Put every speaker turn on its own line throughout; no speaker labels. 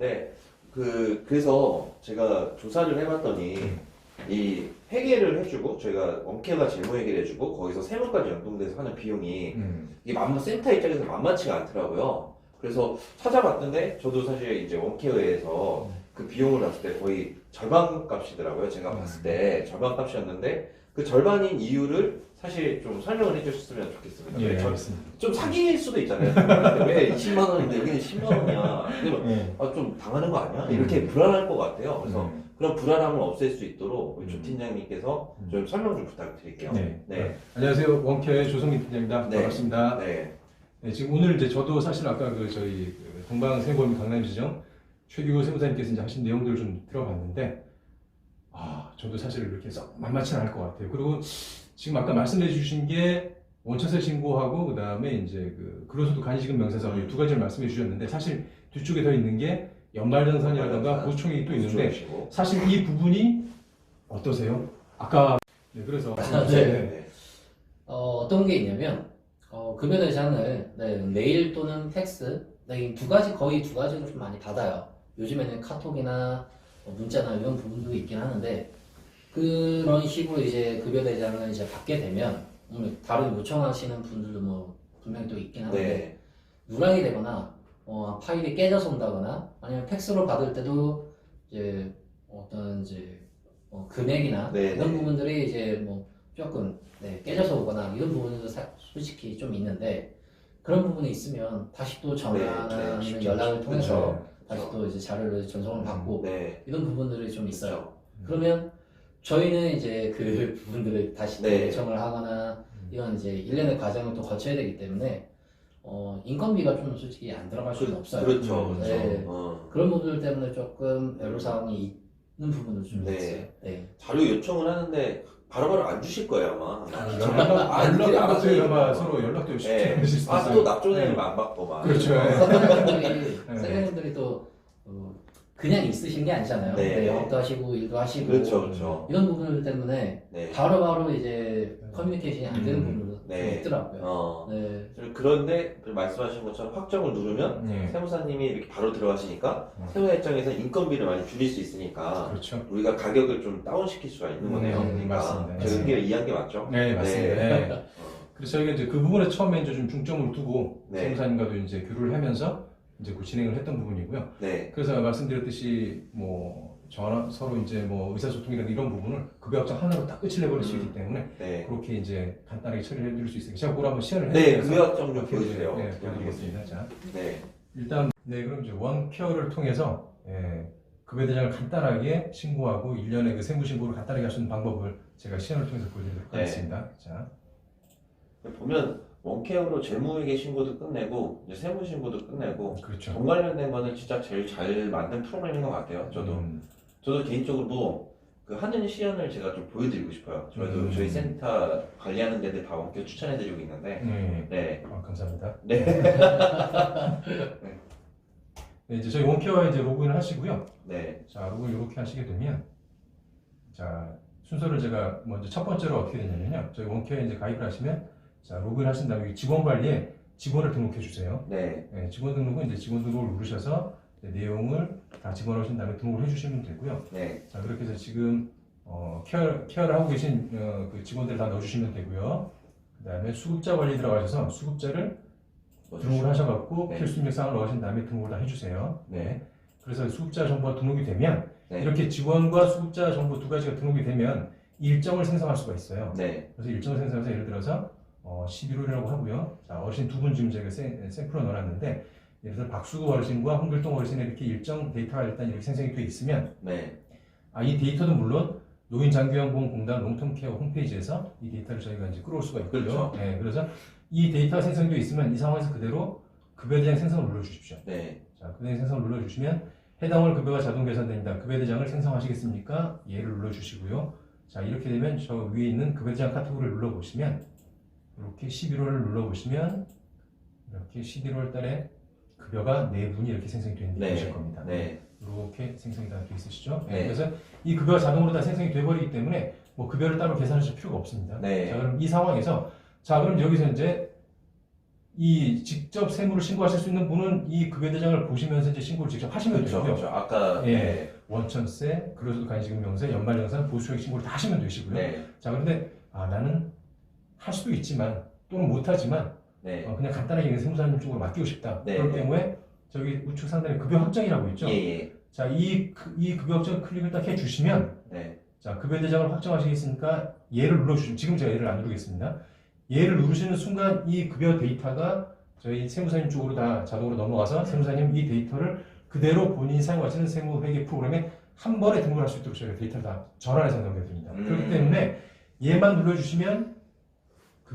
네. 그, 그래서 제가 조사를 해봤더니, 이 회계를 해주고, 저희가 원케어가 재무 회계를 해주고, 거기서 세무까지 연동돼서 하는 비용이,
음.
이게 만 센터 입장에서 만만치가 않더라고요. 그래서 찾아봤는데, 저도 사실 이제 원케어에서 그 비용을 봤을 때 거의 절반 값이더라고요. 제가 봤을 때 절반 값이었는데, 그 절반인 이유를 사실 좀 설명을 해주셨으면 좋겠습니다.
예,
저-
알겠습니다.
좀 사기일 수도 있잖아요. 왜 20만 원인데 여기는 10만 원이야. 그러면
예.
아, 좀 당하는 거 아니야? 이렇게 불안할 것 같아요. 그래서
음.
그런 불안함을 없앨 수 있도록 우리 조
음.
팀장님께서
음.
좀 설명 좀 부탁드릴게요.
네.
네.
안녕하세요. 원케어의 조성민 팀장입니다.
네.
반갑습니다.
네.
네, 지금 오늘 이제 저도 사실 아까 그 저희 그 동방세무법 강남지점 최규호 세무사님께서 이제 하신 내용들을 좀 들어봤는데 아 저도 사실 이렇게 썩 만만치는 않을 것 같아요. 그리고 지금 아까 말씀해 주신 게 원천세 신고하고 그 다음에 이제 그 근로소득 간이지급 명세서
음.
두 가지를 말씀해 주셨는데 사실 뒤쪽에 더 있는 게 연말정산이라든가 보충액이 또 있는데. 사실 이 부분이 어떠세요? 아까 네, 그래서
아,
네.
네.
네.
어, 어떤 게 있냐면 어, 급여 대장을 네, 메일 또는 팩스 네, 이두 가지 거의 두 가지로 좀 많이 받아요. 요즘에는 카톡이나 뭐 문자나 이런 부분도 있긴 하는데 그런 식으로 이제 급여 대장을 이제 받게 되면 음, 다른 요청하시는 분들도 뭐 분명히 또 있긴 한데
네.
누락이 되거나 어, 파일이 깨져서 온다거나 아니면 팩스로 받을 때도 이제 어떤 이제 어, 금액이나
네,
이런
네.
부분들이 이제 뭐 조금 네, 깨져서 오거나 이런 부분도 사- 솔직히 좀 있는데 그런 부분이 있으면 다시 또 전화나
네, 네,
아니면. 연락을 통해서
그렇죠.
다시 또 이제 자료를 전송을 받고
네.
이런 부분들이 좀 있어요.
음.
그러면 저희는 이제 그 부분들을 다시 또
네.
요청을 하거나
음.
이런 이제 일련의 과정을 또 거쳐야 되기 때문에 어, 인건비가 좀 솔직히 안 들어갈 수는 없어요.
그렇죠.
음.
그렇죠.
네.
어.
그런 부분들 때문에 조금 애로 사항이 있는 부분도 좀
네.
있어요. 네.
자료 요청을 하는데 바로바로 안 주실 거예요, 아마.
연락
아, 이렇게
연락
알아서
같은 아마. 서로 연락도 쉽지
네.
않으실 수도
아,
있어요.
또 납조내면
네.
안 받고 막.
그렇죠. 네.
선생님들이
네.
선생님들이 또 어, 그냥 있으신 게 아니잖아요.
네.
네, 영업도 하시고 일도 하시고
그렇죠, 그렇죠.
이런 부분들 때문에
네.
바로바로 이제 커뮤니케이션이 안 되는
음.
부분도
네.
좀 있더라고요.
어.
네.
그런데 그 말씀하신 것처럼 확정을 누르면
네.
세무사님이 이렇게 바로 들어가시니까
음.
세무사 입장에서 인건비를 많이 줄일 수 있으니까
그렇죠.
우리가 가격을 좀 다운시킬 수가 있는 거네요.
음,
그러니까
맞습니다.
제가
맞습니다.
의견을 이해한 게 맞죠?
네, 맞습니다.
네.
네.
어,
그래서 저희가 이제 그 부분에 처음에 이제 좀 중점을 두고
네.
세무사님과도 이제 교류를 하면서 이제 그 진행을 했던 부분이고요.
네,
그래서 말씀드렸듯이 뭐 전화 서로 이제 뭐 의사소통이라든 이런 부분을 급여 확정 하나로 딱 끝을 내버릴 수
음.
있기 때문에
네.
그렇게 이제 간단하게 처리를 해드릴 수 있으니까 제가 그걸 한번 시연을
네,
해드려서
급여 확정 좀 보여주세요.
네, 보여드리겠습니다. 자,
네,
일단 네 그럼 이제 원케어를 통해서 예, 급여 대장을 간단하게 신고하고 일련의 그 세무 신고를 간단하게 할 수 있는 방법을 제가 시연을 통해서 보여드리도록
네.
하겠습니다. 자,
보면 원케어로 재무회계 신고도 끝내고 이제 세무 신고도 끝내고
그렇죠.
돈 관련된 거는 진짜 제일 잘 만든 프로그램인 것 같아요. 저도
음,
저도 개인적으로 그 하는 시연을 제가 좀 보여드리고 싶어요. 저희도
음.
저희 센터 관리하는 데들 다 원케어 추천해드리고 있는데
네.
네,
아, 감사합니다.
네,
네, 이제 저희 원케어에 이제 로그인을 하시고요.
네,
자, 로그인 이렇게 하시게 되면 자, 순서를 제가 먼저 첫 번째로 어떻게 되냐면요. 저희 원케어에 이제 가입을 하시면 자, 로그인 하신 다음에 직원 관리에 직원을 등록해 주세요.
네,
네, 직원 등록은 이제 직원 등록을 누르셔서 이제 내용을 다 집어넣으신 다음에 등록을 해주시면 되고요.
네,
자, 그렇게 해서 지금 어, 케어, 케어를 하고 계신 어, 그 직원들 다 넣어주시면 되고요. 그 다음에 수급자 관리 들어가셔서 수급자를 등록을 하셔갖고
네.
필수 입력사항을 넣으신 다음에 등록을 다 해주세요.
네.
그래서 수급자 정보가 등록이 되면
네.
이렇게 직원과 수급자 정보 두 가지가 등록이 되면 일정을 생성할 수가 있어요.
네,
그래서 일정을 생성해서 예를 들어서 어, 11월이라고 하고요. 자, 어르신 두 분 지금 제가 샘, 샘플로 넣어놨는데 예를 들어 박수구 어르신과 홍길동 어르신의 이렇게 일정 데이터가 일단 이렇게 생성이 되어 있으면
네,
아, 이 데이터도 공노인 장기원공단 롱텀케어 홈페이지에서 이 데이터를 저희가 이제 끌어올 수가 있고요.
그렇죠.
네, 그래서 이 데이터가 생성되어 있으면 이 상황에서 그대로 급여 대장 생성을 눌러주십시오.
네,
자, 급여 대장 생성을 눌러주시면 해당 월 급여가 자동 계산됩니다. 급여 대장을 생성하시겠습니까? 예를 눌러주시고요. 자, 이렇게 되면 저 위에 있는 급여 대장 카테고리를 눌러보시면 이렇게 11월을 눌러보시면 이렇게 11월 달에 급여가 네 분이 이렇게 생성이 되는 게
네.
보실 겁니다.
네,
이렇게 생성이 다 되어 있으시죠?
네.
그래서 이 급여가 자동으로 다 생성이 돼버리기 때문에 뭐 급여를 따로 계산하실 필요가 없습니다.
네.
자, 그럼 이 상황에서 자, 그럼 여기서 이제 이 직접 세무를 신고하실 수 있는 분은 이 급여 대장을 보시면서 이제 신고를 직접 하시면
그렇죠.
되고요.
그렇죠. 아까
예.
네.
원천세, 근로소득 가입지급 명세, 연말정산, 보수소액 신고를 다 하시면 되시고요.
네.
자 그런데 아 나는 할 수도 있지만 또는 못하지만
네.
어, 그냥 간단하게 세무사님 쪽으로 맡기고 싶다.
네.
그렇기 때문에 저기 우측 상단에 급여 확정이라고 있죠.
예, 예.
자, 이, 그- 이 급여 확정 클릭을 딱 해주시면
네.
자, 급여 대장을 확정하시겠으니까 얘를 눌러주시면 지금 제가 얘를 안 누르겠습니다. 얘를 누르시는 순간 이 급여 데이터가 저희 세무사님 쪽으로 다 자동으로 넘어가서 세무사님 이 데이터를 그대로 본인이 사용하시는 세무회계 프로그램에 한 번에 등록할 수 있도록 저희가 데이터를 다 전환해서 넘겨드립니다.
음.
그렇기 때문에 얘만 눌러주시면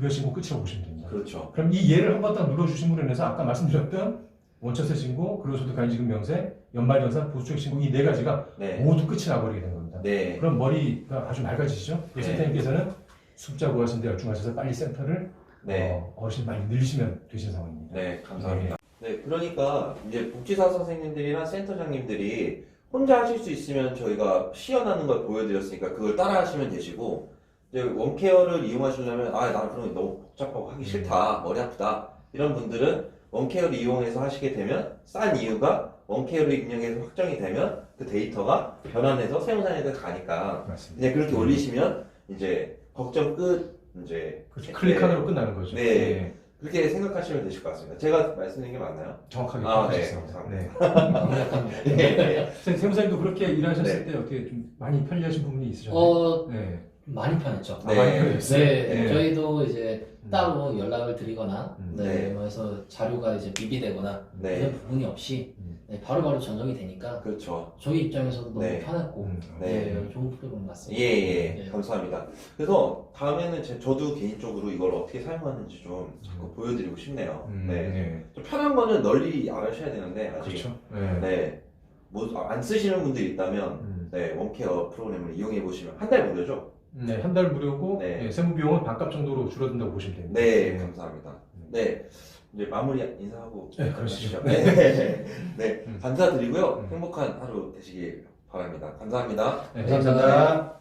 신고 끝이라고 보시면 됩니다.
그렇죠.
그럼 이 얘를 한 번 딱 눌러주심으로 인해서 아까 말씀드렸던 원천세 신고, 근로소득 가입지급 명세, 연말정산, 보수적 신고 이 네 가지가
네.
모두 끝이 나버리게 된 겁니다.
네.
그럼 머리가 아주 맑아지시죠?
네.
센터님께서는 숫자 구하신 데 열중하셔서 빨리 센터를
네.
어, 어르신 많이 늘리시면 되신 상황입니다.
네, 감사합니다. 네, 그러니까 이제 복지사 선생님들이나 센터장님들이 혼자 하실 수 있으면 저희가 시연하는 걸 보여드렸으니까 그걸 따라 하시면 되시고 이제 원케어를 이용하시려면 아, 나 그럼 너무 복잡하고 하기 싫다, 머리 아프다 이런 분들은 원케어를 이용해서 하시게 되면 싼 이유가 원케어를 입력해서 확정이 되면 그 데이터가 변환해서 세무사님한테 가니까
맞습니다.
그냥 그렇게 올리시면 이제 걱정 끝 이제
그렇죠. 클릭 하나로 끝나는 거죠.
네. 그렇게 생각하시면 되실 것 같습니다. 제가 말씀드린 게 맞나요?
정확하게
아, 네.
하셨습니다. 네.
강력합니다.
네. 네.
세- 세무사님도 그렇게 일하셨을 때 어떻게 좀 많이 편리하신 부분이 있으셨나요?
어,
네.
많이 편했죠.
아, 많이 편리했어요.
네,
네.
저희도 이제
음.
따로 연락을 드리거나,
음,
네,
네.
뭐 해서 자료가 이제 비비되거나
네.
이런 부분이 없이
음.
네, 바로바로 전송이 되니까
그렇죠.
저희 입장에서도 너무
네.
편했고,
음.
네.
네, 좋은 프로그램 같습니다.
예, 예.
네.
감사합니다. 그래서 다음에는 제, 저도 개인적으로 이걸 어떻게 사용하는지 좀 자꾸 보여드리고 싶네요.
음,
네.
네.
좀 편한 거는 널리 알아셔야 되는데, 아직.
그렇죠. 네.
네. 뭐, 안 쓰시는 분들이 있다면,
음.
네, 원케어 프로그램을 이용해 보시면 한 달 무료죠?
네, 한 달 무료고
네.
네, 세무 비용은 반값 정도로 줄어든다고 보시면 됩니다.
네, 감사합니다. 네. 이제 마무리 인사하고
네, 그러시죠.
가시죠. 네. 네.
음.
감사드리고요.
음.
행복한 하루 되시길 바랍니다. 감사합니다.
네,
감사합니다.
감사합니다.